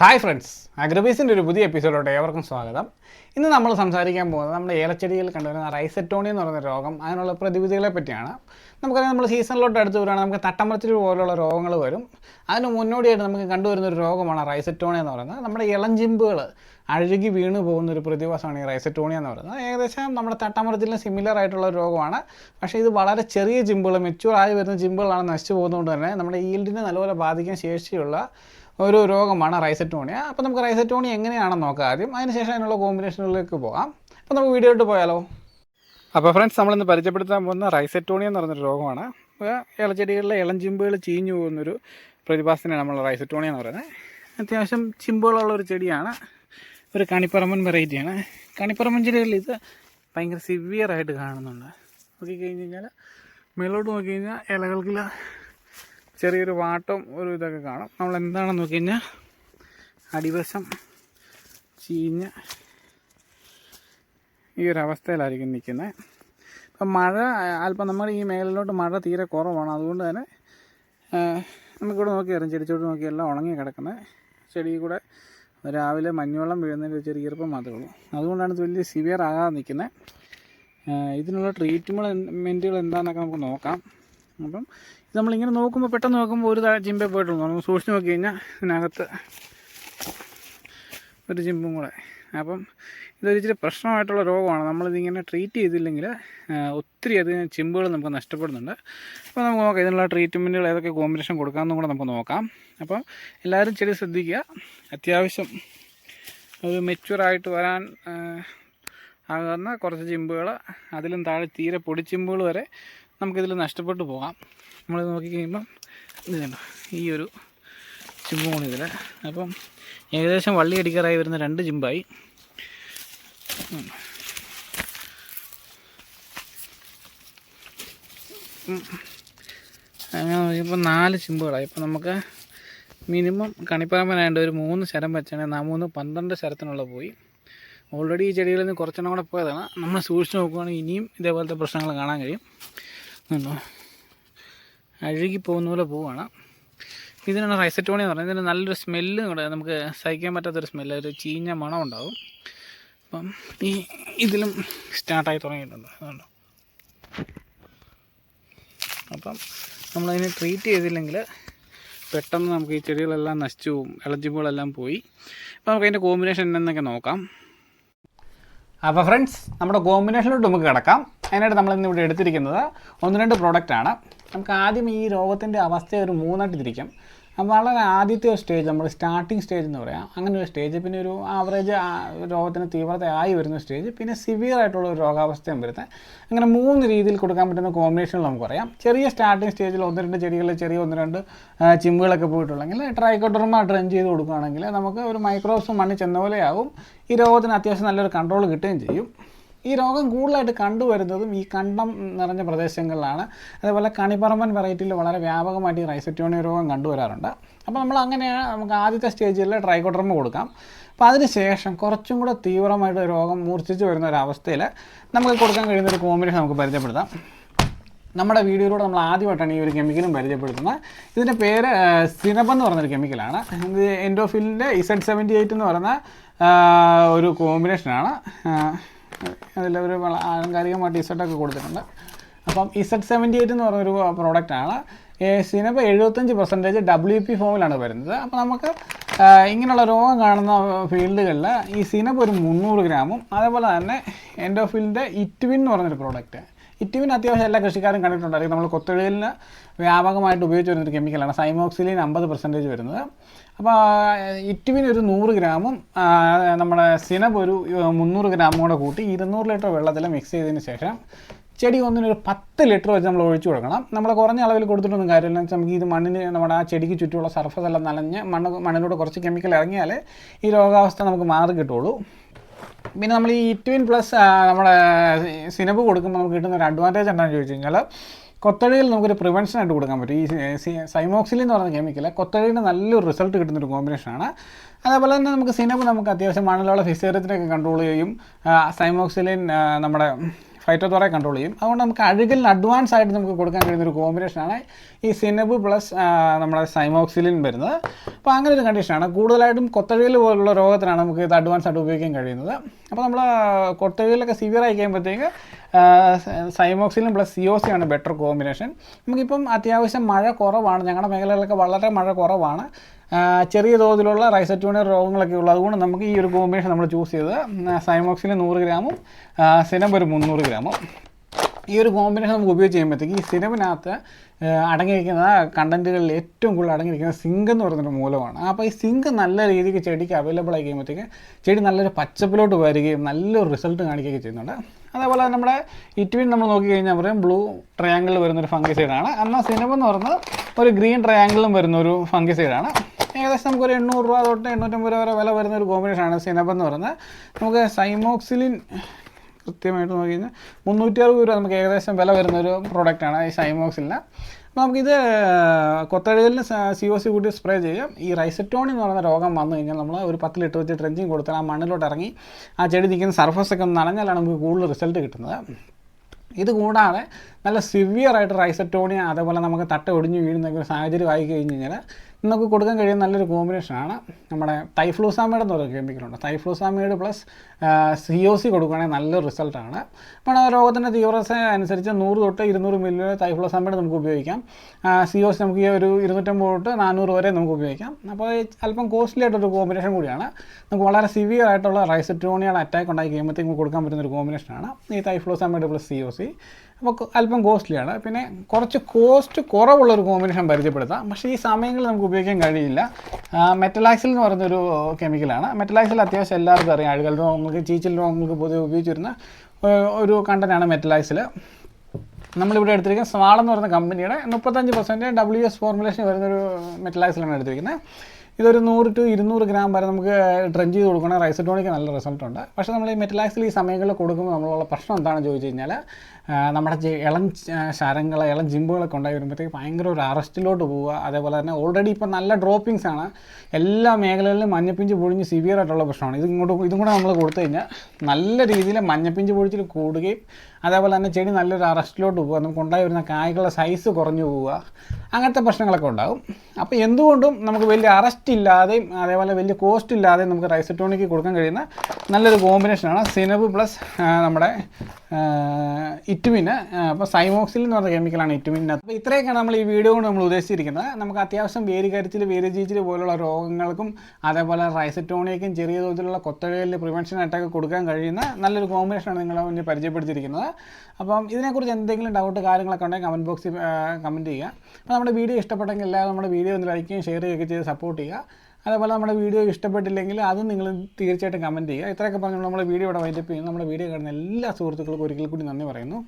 Hi friends അഗ്രബീസിന്റെ ഒരു പുതിയ എപ്പിസോഡോട്ട് ഏവർക്കും സ്വാഗതം. ഇന്ന് നമ്മൾ സംസാരിക്കാൻ പോകുന്നത് നമ്മുടെ ഏലച്ചെടിയിൽ കണ്ടുവരുന്ന റൈസെറ്റോണി എന്ന് പറയുന്ന രോഗം അതിനുള്ള പ്രതിവിധികളെ പറ്റിയാണ്. നമുക്കറിയാം നമ്മൾ സീസണിലോട്ട് അടുത്ത് വരികയാണെങ്കിൽ നമുക്ക് തട്ടമറച്ചിൽ പോലുള്ള രോഗങ്ങൾ വരും. അതിന് മുന്നോടിയായിട്ട് നമുക്ക് കണ്ടുവരുന്ന ഒരു രോഗമാണ് റൈസെറ്റോണി എന്ന് പറയുന്നത്. നമ്മുടെ ഇളഞ്ചിമ്പുകൾ അഴുകി വീണ് പോകുന്ന ഒരു പ്രതിഭാസമാണ് ഈ റൈസറ്റോണിയ എന്ന് പറയുന്നത്. ഏകദേശം നമ്മുടെ തട്ടമറച്ചിലിന് സിമിലർ ആയിട്ടുള്ള ഒരു രോഗമാണ്. പക്ഷേ ഇത് വളരെ ചെറിയ ജിമ്പുകൾ മെച്യൂർ ആയി വരുന്ന ജിമ്പുകളാണ് നശിച്ചു പോകുന്നതുകൊണ്ട് തന്നെ നമ്മുടെ ഈൽഡിനെ നല്ലപോലെ ബാധിക്കാൻ ശേഷിയുള്ള ഒരു രോഗമാണ് റൈസറ്റോണിയ. അപ്പോൾ നമുക്ക് റൈസറ്റോണിയ എങ്ങനെയാണെന്ന് നോക്കാം ആദ്യം. അതിനുശേഷം അതിനുള്ള കോമ്പിനേഷനുകളിലേക്ക് പോകാം. അപ്പോൾ നമുക്ക് വീഡിയോയിട്ട് പോയാലോ? അപ്പോൾ ഫ്രണ്ട്സ് നമ്മളിന്ന് പരിചയപ്പെടുത്താൻ പോകുന്ന റൈസറ്റോണിയ എന്ന് പറഞ്ഞൊരു രോഗമാണ്. ഇളച്ചെടികളിലെ ഇളം ചിമ്പുകൾ ചീഞ്ഞു പോകുന്നൊരു പ്രതിഭാസത്തിനാണ് നമ്മൾ റൈസറ്റോണിയ എന്ന് പറയുന്നത്. അത്യാവശ്യം ചിമ്പുകളുള്ള ഒരു ചെടിയാണ്. ഒരു കണിപ്പറമ്പൻ വെറൈറ്റിയാണ് കണിപ്പറമ്പൻ ചെടികളിൽ ഇത് ഭയങ്കര സിവിയറായിട്ട് കാണുന്നുണ്ട്. നോക്കിക്കഴിഞ്ഞ് കഴിഞ്ഞാൽ മേലോട്ട് നോക്കി കഴിഞ്ഞാൽ ഇലകൾക്കില്ല ചെറിയൊരു വാട്ടം ഒരു ഇതൊക്കെ കാണും. നമ്മൾ എന്താണെന്ന് നോക്കി കഴിഞ്ഞാൽ അടിവശം ചീഞ്ഞ ഈ ഒരു അവസ്ഥയിലായിരിക്കും നിൽക്കുന്നത്. ഇപ്പം മഴ അല്പം നമ്മൾ ഈ മേഖലയിലോട്ട് മഴ തീരെ കുറവാണ്. അതുകൊണ്ട് തന്നെ നമുക്കിവിടെ നോക്കി അറിയാം. ചെടിച്ചോട്ട് നോക്കി എല്ലാം ഉണങ്ങി കിടക്കുന്നത്. ചെടി കൂടെ രാവിലെ മഞ്ഞുവെള്ളം വീഴുന്നതിന്റെ ഒരു ചെറിയ ഈർപ്പം മാത്രമേ ഉള്ളൂ. അതുകൊണ്ടാണ് ഇത് വലിയ സിവിയർ ആകാതെ നിൽക്കുന്നത്. ഇതിനുള്ള ട്രീറ്റ്മെന്റുകൾ എന്താണെന്നൊക്കെ നമുക്ക് നോക്കാം. അപ്പം ഇത് നമ്മളിങ്ങനെ നോക്കുമ്പോൾ പെട്ടെന്ന് നോക്കുമ്പോൾ ഒരു ചിമ്പേ പോയിട്ടുള്ളൂ. നമ്മൾ സൂക്ഷിച്ച് നോക്കി കഴിഞ്ഞാൽ ഇതിനകത്ത് ഒരു ചിമ്പും കൂടെ. അപ്പം ഇതൊരിച്ചിരി പ്രശ്നമായിട്ടുള്ള രോഗമാണ്. നമ്മളിതിങ്ങനെ ട്രീറ്റ് ചെയ്തില്ലെങ്കിൽ ഒത്തിരി അധികം ചിമ്പുകൾ നമുക്ക് നഷ്ടപ്പെടുന്നുണ്ട്. അപ്പോൾ നമുക്ക് നോക്കാം ഇതിനുള്ള ട്രീറ്റ്മെന്റുകൾ ഏതൊക്കെ കോമ്പിനേഷൻ കൊടുക്കാമെന്നും കൂടെ നമുക്ക് നോക്കാം. അപ്പം എല്ലാവരും ചെടി ശ്രദ്ധിക്കുക. അത്യാവശ്യം ഒരു മെച്യൂറായിട്ട് വരാൻ ആകുന്ന കുറച്ച് ചിമ്പുകൾ അതിലും താഴെ തീരെ പൊടിച്ചിമ്പുകൾ വരെ നമുക്കിതിൽ നഷ്ടപ്പെട്ടു പോകാം. നമ്മൾ നോക്കിക്കഴിയുമ്പം ഇത് കണ്ടോ ഈ ഒരു ചിമ്പാണ് ഇതിൽ അപ്പം ഏകദേശം വള്ളി അടിക്കാറായി വരുന്ന രണ്ട് ചിമ്പായി. അങ്ങനെ നോക്കിയപ്പോൾ നാല് ചിമ്പുകളായി ഇപ്പം നമുക്ക് മിനിമം കണിപ്പാമ്പനായിട്ട് ഒരു മൂന്ന് ശരം വെച്ചാണെങ്കിൽ നാ മൂന്ന് പന്ത്രണ്ട് ശരത്തിനുള്ള പോയി. ഓൾറെഡി ഈ ചെടികളിൽ നിന്ന് കുറച്ചെണ്ണം കൂടെ പോയതാണ്. നമ്മൾ സൂക്ഷിച്ച് നോക്കുകയാണെങ്കിൽ ഇനിയും ഇതേപോലത്തെ പ്രശ്നങ്ങൾ കാണാൻ കഴിയും. ഉണ്ടോ? അഴുകി പോകുന്ന പോലെ പോവാണ്. ഇതിനാണ് റൈസറ്റോണി എന്ന് പറയുന്നത് ഇതിന് നല്ലൊരു സ്മെല്ല് നമുക്ക് സഹിക്കാൻ പറ്റാത്തൊരു സ്മെല്ല് ഒരു ചീഞ്ഞ മണം ഉണ്ടാവും. അപ്പം ഈ ഇതിലും സ്റ്റാർട്ടായി തുടങ്ങിയിട്ടുണ്ട്. അതുകൊണ്ട് അപ്പം നമ്മളതിനെ ട്രീറ്റ് ചെയ്തില്ലെങ്കിൽ പെട്ടെന്ന് നമുക്ക് ഈ ചെടികളെല്ലാം നശിച്ചു പോകും ഇളജിപ്പുകളെല്ലാം പോയി. അപ്പോൾ നമുക്ക് അതിന്റെ കോമ്പിനേഷൻ എന്നൊക്കെ നോക്കാം. അപ്പോൾ ഫ്രണ്ട്സ് നമ്മുടെ കോമ്പിനേഷനിലോട്ട് നമുക്ക് കിടക്കാം. അതിനായിട്ട് നമ്മൾ ഇന്ന് ഇവിടെ എടുത്തിരിക്കുന്നത് ഒന്ന് രണ്ട് പ്രോഡക്റ്റ് ആണ്. നമുക്ക് ആദ്യം ഈ രോഗത്തിന്റെ അവസ്ഥയെ ഒരു മൂന്നായിട്ട് തിരിക്കാം. വളരെ ആദ്യത്തെ ഒരു സ്റ്റേജ് നമ്മൾ സ്റ്റാർട്ടിങ് സ്റ്റേജ് എന്ന് പറയാം. അങ്ങനെ ഒരു സ്റ്റേജ് പിന്നെ ഒരു ആവറേജ് രോഗത്തിന് തീവ്രത ആയി വരുന്ന സ്റ്റേജ് പിന്നെ സിവിയർ ആയിട്ടുള്ള ഒരു രോഗാവസ്ഥയും വരുന്നത് അങ്ങനെ മൂന്ന് രീതിയിൽ കൊടുക്കാൻ പറ്റുന്ന കോമ്പിനേഷനുകൾ നമുക്ക് പറയാം. ചെറിയ സ്റ്റാർട്ടിങ് സ്റ്റേജിൽ ഒന്ന് രണ്ട് ചെടികളിൽ ചെറിയ ഒന്ന് രണ്ട് ചിമ്പുകളൊക്കെ പോയിട്ടുള്ളെങ്കിൽ ട്രൈക്കോട്ടർമ ഡ്രെയിൻ ചെയ്ത് കൊടുക്കുകയാണെങ്കിൽ നമുക്ക് ഒരു മൈക്രോസും മണ്ണിൽ ചെന്ന പോലെയാവും. ഈ രോഗത്തിന് അത്യാവശ്യം നല്ലൊരു കൺട്രോൾ കിട്ടുകയും ചെയ്യും. ഈ രോഗം കൂടുതലായിട്ട് കണ്ടുവരുന്നതും ഈ കണ്ടം നിറഞ്ഞ പ്രദേശങ്ങളിലാണ്. അതേപോലെ കണിപ്പറമ്പൻ വെറൈറ്റിയിൽ വളരെ വ്യാപകമായിട്ട് ഈ റൈസറ്റോണിയ രോഗം കണ്ടുവരാറുണ്ട്. അപ്പോൾ നമ്മൾ അങ്ങനെയാണ് നമുക്ക് ആദ്യത്തെ സ്റ്റേജിൽ ട്രൈക്കോട്ടർമ കൊടുക്കാം. അപ്പോൾ അതിനുശേഷം കുറച്ചും കൂടെ തീവ്രമായിട്ട് രോഗം മൂർച്ഛിച്ച് വരുന്ന ഒരു അവസ്ഥയിൽ നമുക്ക് കൊടുക്കാൻ കഴിയുന്ന ഒരു കോമ്പിനേഷൻ നമുക്ക് പരിചയപ്പെടുത്താം. നമ്മുടെ വീഡിയോയിലൂടെ നമ്മൾ ആദ്യമായിട്ടാണ് ഈ ഒരു കെമിക്കലും പരിചയപ്പെടുത്തുന്നത്. ഇതിന്റെ പേര് സിനബ് എന്ന് പറഞ്ഞൊരു കെമിക്കലാണ് ഇത് എൻഡോഫിലിന്റെ ഇസഡ് സെവന്റി എയ്റ്റ് എന്ന് പറയുന്ന ഒരു കോമ്പിനേഷനാണ് അതിൽ ഒരു ആലങ്കാരികമായ ഇസഡൊക്കെ കൊടുത്തിട്ടുണ്ട്. അപ്പം ഇസഡ് സെവന്റി എയ്റ്റ് എന്ന് പറഞ്ഞൊരു പ്രോഡക്റ്റാണ് സിനബ് എഴുപത്തഞ്ച് പെർസെന്റേജ് ഡബ്ല്യു പി ഫോമിലാണ് വരുന്നത്. അപ്പോൾ നമുക്ക് ഇങ്ങനെയുള്ള രോഗം കാണുന്ന ഫീൽഡുകളിൽ ഈ സിനപ്പ് ഒരു മുന്നൂറ് ഗ്രാമും അതേപോലെ തന്നെ എൻഡോഫിലിന്റെ ഇറ്റ്വിൻ എന്ന് പറഞ്ഞൊരു പ്രോഡക്റ്റ് ഇറ്റുവിൻ അത്യാവശ്യം എല്ലാ കൃഷിക്കാരും കണ്ടിട്ടുണ്ടായിരിക്കും നമ്മൾ കൊത്തൊഴിലിന് വ്യാപകമായിട്ട് ഉപയോഗിച്ച് വരുന്നൊരു കെമിക്കലാണ് സൈമോക്സിലിൻ അമ്പത് പെർസെന്റേജ് വരുന്നത്. അപ്പോൾ ഇറ്റുവിൻ ഒരു നൂറ് ഗ്രാമും നമ്മുടെ സിനബ് ഒരു മുന്നൂറ് ഗ്രാമും കൂടെ കൂട്ടി ഇരുന്നൂറ് ലിറ്റർ വെള്ളത്തിൽ മിക്സ് ചെയ്തതിന് ശേഷം ചെടി ഒന്നിനൊരു പത്ത് ലിറ്റർ വെച്ച് നമ്മൾ ഒഴിച്ചു കൊടുക്കണം. നമ്മൾ കുറഞ്ഞ അളവിൽ കൊടുത്തിട്ടൊന്നും കാര്യമില്ല. വെച്ചാൽ നമുക്ക് ഇത് മണ്ണിന് നമ്മുടെ ആ ചെടിക്ക് ചുറ്റുമുള്ള സർഫസ് എല്ലാം നനഞ്ഞ് മണ്ണ് മണ്ണിലൂടെ കുറച്ച് കെമിക്കൽ ഇറങ്ങിയാൽ ഈ രോഗാവസ്ഥ നമുക്ക് മാറി കിട്ടുള്ളൂ പിന്നെ നമ്മൾ ഈ ഇറ്റ്വിൻ പ്ലസ് നമ്മുടെ സിനബ് കൊടുക്കുമ്പോൾ നമുക്ക് കിട്ടുന്ന ഒരു അഡ്വാന്റേജ് എന്താണെന്ന് ചോദിച്ചു കഴിഞ്ഞാൽ കൊത്തഴിയിൽ നമുക്കൊരു പ്രിവെൻഷൻ ആയിട്ട് കൊടുക്കാൻ പറ്റും. ഈ സൈമോക്സിലിൻ എന്ന് പറയുന്ന കെമിക്കൽ കൊത്തഴിന് നല്ലൊരു റിസൾട്ട് കിട്ടുന്ന ഒരു കോമ്പിനേഷനാണ് അതേപോലെ തന്നെ നമുക്ക് സിനബ് നമുക്ക് അത്യാവശ്യം മണലുള്ള ഫിസേറിയത്തിനൊക്കെ കൺട്രോൾ ചെയ്യും. സൈമോക്സിലിൻ നമ്മുടെ ഫൈറ്റോത്തോറെ കൺട്രോൾ ചെയ്യും. അതുകൊണ്ട് നമുക്ക് അഴുകലിന് അഡ്വാൻസ് ആയിട്ട് നമുക്ക് കൊടുക്കാൻ കഴിയുന്ന ഒരു കോമ്പിനേഷനാണ് ഈ സിനബ് പ്ലസ് നമ്മുടെ സൈമോക്സിലിൻ വരുന്നത്. അപ്പോൾ അങ്ങനെ ഒരു കണ്ടീഷനാണ് കൂടുതലായിട്ടും കൊത്തഴുകൽ പോലുള്ള രോഗത്തിനാണ് നമുക്ക് ഇത് അഡ്വാൻസ് ആയിട്ട് ഉപയോഗിക്കാൻ കഴിയുന്നത്. അപ്പോൾ നമ്മൾ കൊത്തഴുകലൊക്കെ സിവിയർ ആയി കഴിയുമ്പോഴത്തേക്ക് cymoxanil plus C O C ആണ് ബെറ്റർ കോമ്പിനേഷൻ നമുക്കിപ്പം അത്യാവശ്യം മഴ കുറവാണ്. ഞങ്ങളുടെ മേഖലകളിലൊക്കെ വളരെ മഴ കുറവാണ്. ചെറിയ തോതിലുള്ള റൈസറ്റോണിയർ രോഗങ്ങളൊക്കെ ഉള്ളത് അതുകൊണ്ട് നമുക്ക് ഈ ഒരു കോമ്പിനേഷൻ നമ്മൾ ചൂസ് ചെയ്തത് സൈമോക്സിൽ നൂറ് ഗ്രാമും സിനബ് ഒരു മുന്നൂറ് ഗ്രാമും. ഈ ഒരു കോമ്പിനേഷൻ നമുക്ക് ഉപയോഗിച്ച് ചെയ്യുമ്പോഴത്തേക്ക് ഈ സിനിമനകത്ത് അടങ്ങിയിരിക്കുന്ന കണ്ടന്റുകളിൽ ഏറ്റവും കൂടുതൽ അടങ്ങിയിരിക്കുന്ന സിങ്ക് എന്ന് പറയുന്നൊരു മൂലമാണ്. അപ്പോൾ ഈ സിങ്ക് നല്ല രീതിക്ക് ചെടിക്ക് അവൈലബിൾ ആയി കഴിയുമ്പോഴത്തേക്ക് ചെടി നല്ലൊരു പച്ചപ്പിലോട്ട് വരികയും നല്ലൊരു റിസൾട്ട് കാണിക്കുകയൊക്കെ ചെയ്യുന്നുണ്ട്. അതേപോലെ നമ്മുടെ ഇറ്റ്വിൻ നമ്മൾ നോക്കി കഴിഞ്ഞാൽ പറയും ബ്ലൂ ട്രയാങ്കിളിൽ വരുന്നൊരു ഫംഗിസൈഡാണ് എന്നാൽ സിനിമ എന്ന് പറയുന്നത് ഒരു ഗ്രീൻ ട്രയാങ്കിളും വരുന്ന ഒരു ഫംഗിസൈഡാണ് ഏകദേശം നമുക്കൊരു എണ്ണൂറ് രൂപ തൊട്ട് എണ്ണൂറ്റമ്പത് രൂപ വരെ വില വരുന്ന ഒരു കോമ്പിനേഷനാണ് സിനബ് എന്ന് പറയുന്നത്. നമുക്ക് സൈമോക്സിലിൻ കൃത്യമായിട്ട് നോക്കി കഴിഞ്ഞാൽ മുന്നൂറ്റി അറുപത് രൂപ നമുക്ക് ഏകദേശം വില വരുന്ന ഒരു പ്രോഡക്റ്റാണ് ഈ സൈമോക്സിലിന് അപ്പോൾ നമുക്കിത് കൊത്തഴുകലിന് സി ഒ സി കൂട്ടി സ്പ്രേ ചെയ്യാം. ഈ റൈസറ്റോണി എന്ന് പറയുന്ന രോഗം വന്നു കഴിഞ്ഞാൽ നമ്മൾ ഒരു പത്ത് ലിറ്റർ വെച്ച് ട്രെഞ്ചിങ് കൊടുത്താൽ ആ മണ്ണിലോട്ട് ഇറങ്ങി ആ ചെടി നിൽക്കുന്ന സർഫസൊക്കെ ഒന്ന് നനഞ്ഞാലാണ് നമുക്ക് കൂടുതൽ റിസൾട്ട് കിട്ടുന്നത്. ഇത് കൂടാതെ നല്ല സിവിയർ ആയിട്ട് റൈസറ്റോണിയ അതേപോലെ നമുക്ക് തട്ട ഒടിഞ്ഞ് വീഴുന്ന ഒരു സാഹചര്യം ആയി കഴിഞ്ഞ് കഴിഞ്ഞാൽ നമുക്ക് കൊടുക്കാൻ കഴിയുന്ന നല്ലൊരു കോമ്പിനേഷനാണ് നമ്മുടെ തൈഫ്ലൂസാമേഡ് എന്ന് പറയുന്ന കെമിക്കലുണ്ട് thifluzamide plus C O C കൊടുക്കുകയാണെങ്കിൽ നല്ലൊരു റിസൾട്ടാണ് അപ്പോൾ രോഗത്തിന്റെ തീവ്രത അനുസരിച്ച് നൂറ് തൊട്ട് ഇരുന്നൂറ് മില്ലി തൈഫ്ലൂസാമേഡ് നമുക്ക് ഉപയോഗിക്കാം. സി ഒ സി നമുക്ക് ഈ ഒരു ഇരുന്നൂറ്റമ്പത് തൊട്ട് നാനൂറ് വരെ നമുക്ക് ഉപയോഗിക്കാം. അപ്പോൾ അല്പം കോസ്റ്റ്ലി ആയിട്ടൊരു കോമ്പിനേഷൻ കൂടിയാണ്. നമുക്ക് വളരെ സിവിയർ ആയിട്ടുള്ള റൈസറ്റോണിയുടെ അറ്റാക്ക് ഉണ്ടായി കഴിയുമ്പോഴത്തേക്ക് കൊടുക്കാൻ പറ്റുന്ന ഒരു കോമ്പിനേഷനാണ് ഈ thifluzamide plus C O C അപ്പോൾ അല്പം കോസ്റ്റ്ലിയാണ്. പിന്നെ കുറച്ച് കോസ്റ്റ് കുറവുള്ള ഒരു കോമ്പിനേഷൻ പരിചയപ്പെടുത്താം. പക്ഷേ ഈ സമയങ്ങളിൽ നമുക്ക് ഉപയോഗിക്കാൻ കഴിയില്ല. മെറ്റലാക്സിൽ എന്ന് പറയുന്നൊരു കെമിക്കലാണ് മെറ്റലാക്സിൽ അത്യാവശ്യം എല്ലാവർക്കും അറിയാം. അഴുകൽ രോഗങ്ങൾക്ക് ചീച്ചൽ രോഗങ്ങൾക്ക് പൊതുവെ ഉപയോഗിച്ചിരുന്ന ഒരു കണ്ടനാണ് മെറ്റലാക്സിൽ നമ്മളിവിടെ എടുത്തിരിക്കുന്ന സ്വാൾ എന്ന് പറയുന്ന കമ്പനിയുടെ മുപ്പത്തഞ്ച് പെർസെന്റ് ഡബ്ല്യു എസ് ഫോർമുലേഷൻ വരുന്നൊരു മെറ്റലാക്സിലാണ് എടുത്തിരിക്കുന്നത്. ഇതൊരു നൂറ് ടു ഇരുന്നൂറ് ഗ്രാം വരെ നമുക്ക് ഡ്രഞ്ച് ചെയ്ത് കൊടുക്കണമെങ്കിൽ റൈസറ്റോണിക്ക് നല്ല റിസൾട്ട് ഉണ്ട്. പക്ഷേ നമ്മൾ ഈ മെറ്റലാക്സിൽ ഈ സമയങ്ങളിൽ കൊടുക്കുമ്പോൾ നമ്മളുള്ള പ്രശ്നം എന്താണെന്ന് ചോദിച്ചു കഴിഞ്ഞാൽ നമ്മുടെ ഇളം ശരങ്ങൾ ഇളം ജിമ്പുകളൊക്കെ ഉണ്ടായി വരുമ്പോഴത്തേക്ക് ഭയങ്കര ഒരു അറസ്റ്റിലോട്ട് പോവുക. അതേപോലെ തന്നെ ഓൾറെഡി ഇപ്പോൾ നല്ല ഡ്രോപ്പിങ്സ് ആണ്. എല്ലാ മേഖലകളിലും മഞ്ഞപ്പിഞ്ച് പൊഴിഞ്ഞ് സിവിയർ ആയിട്ടുള്ള പ്രശ്നമാണ്. ഇത് ഇങ്ങോട്ട് ഇതും കൂടെ നമ്മൾ കൊടുത്തു കഴിഞ്ഞാൽ നല്ല രീതിയിൽ മഞ്ഞപ്പിഞ്ച് പൊഴിച്ചിൽ കൂടുകയും അതേപോലെ തന്നെ ചെടി നല്ലൊരു അറസ്റ്റിലോട്ട് പോവുക നമുക്ക് ഉണ്ടായി വരുന്ന കായ്കളുടെ സൈസ് കുറഞ്ഞു പോവുക അങ്ങനത്തെ പ്രശ്നങ്ങളൊക്കെ ഉണ്ടാകും. അപ്പോൾ എന്തുകൊണ്ടും നമുക്ക് വലിയ അറസ്റ്റ് ഇല്ലാതെയും അതേപോലെ വലിയ കോസ്റ്റ് ഇല്ലാതെയും നമുക്ക് റൈസറ്റോണിക്ക് കൊടുക്കാൻ കഴിയുന്ന നല്ലൊരു കോമ്പിനേഷനാണ് സിനബ് പ്ലസ് നമ്മുടെ ഇറ്റുമിന് അപ്പോൾ സൈമോക്സിൽ എന്ന് പറഞ്ഞ കെമിക്കലാണ് ഇറ്റുമിന് അപ്പോൾ ഇത്രയൊക്കെയാണ് നമ്മൾ ഈ വീഡിയോ കൊണ്ട് നമ്മൾ ഉദ്ദേശിച്ചിരിക്കുന്നത്. നമുക്ക് അത്യാവശ്യം വേരുകരിച്ചിൽ വേരുചീച്ചിൽ പോലുള്ള രോഗങ്ങൾക്കും അതേപോലെ റൈസറ്റോണിയക്കും ചെറിയ തോതിലുള്ള കൊത്തഴകളിൽ പ്രിവെൻഷൻ ആയിട്ടൊക്കെ കൊടുക്കാൻ കഴിയുന്ന നല്ലൊരു കോമ്പിനേഷനാണ് നിങ്ങളെ മുന്നിൽ പരിചയപ്പെടുത്തിയിരിക്കുന്നത്. അപ്പം ഇതിനെക്കുറിച്ച് എന്തെങ്കിലും ഡൗട്ട് കാര്യങ്ങളൊക്കെ ഉണ്ടെങ്കിൽ കമന്റ് ബോക്സിൽ കമന്റ് ചെയ്യുക. അപ്പോൾ നമ്മുടെ വീഡിയോ ഇഷ്ടപ്പെട്ടെങ്കിൽ എല്ലാവരും നമ്മുടെ വീഡിയോ ഒന്ന് ലൈക്ക് ചെയ്യുകയും ഷെയർ ചെയ്യുകയൊക്കെ ചെയ്ത് സപ്പോർട്ട് അതേപോലെ നമ്മുടെ വീഡിയോ ഇഷ്ടപ്പെട്ടില്ലെങ്കിൽ അതും നിങ്ങൾ തീർച്ചയായിട്ടും കമന്റ് ചെയ്യുക. ഇത്രയൊക്കെ പറഞ്ഞു നമ്മുടെ വീഡിയോ ഇവിടെ വൈൻഡപ്പ് ചെയ്യുന്നു. നമ്മുടെ വീഡിയോ കാണുന്ന എല്ലാ സുഹൃത്തുക്കൾക്കും ഒരിക്കൽ കൂടി നന്ദി പറയുന്നു.